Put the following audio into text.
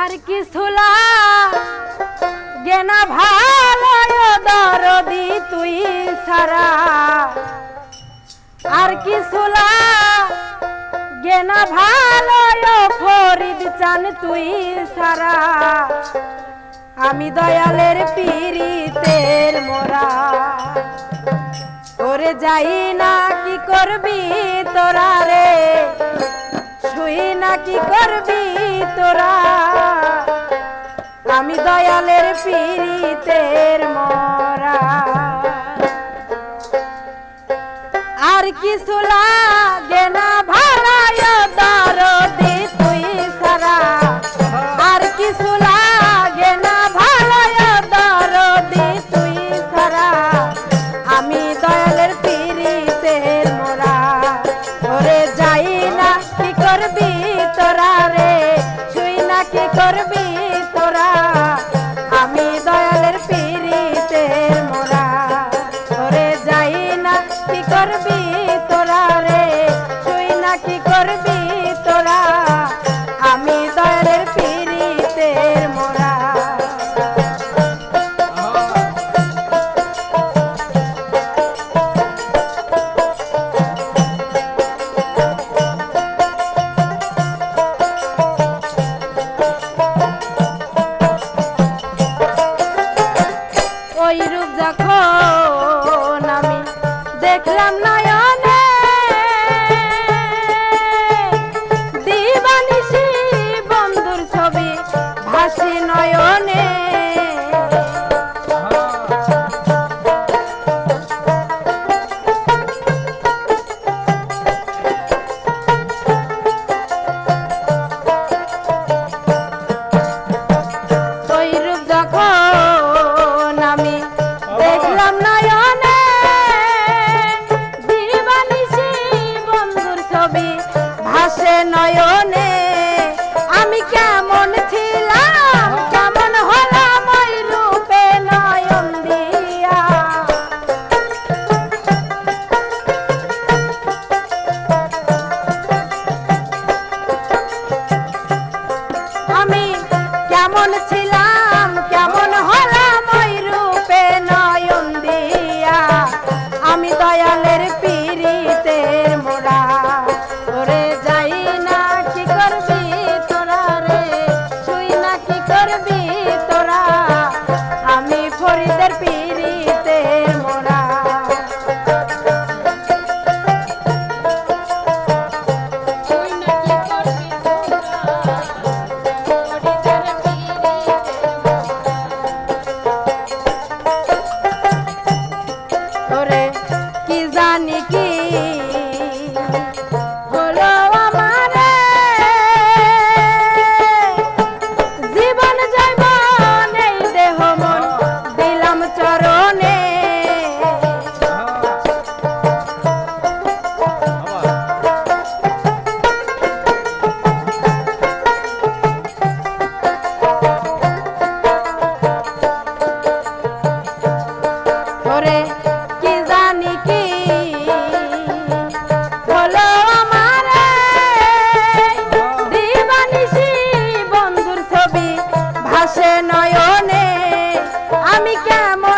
আর কিছু গেনা ভালো দরদি তুই সারা। আর কিছু গেনা ভালো ফরিদ চান তুই সারা। আমি দয়ালের পিরিতের মোরা। ওরে যাই না, কি করবি তোরা রে? শুই না কি করবি তোরা? আমি দয়ালের পিরিতের মরা। আর কিছু লাগে না ভাড়ায় করবি তোরা রে? শুই না কি করবি তোরা? আমি দয়ালের পিরিতের মোরা। ওই রূপ আমি দেখলাম নয়নে ছিলাম I ¿qué amo?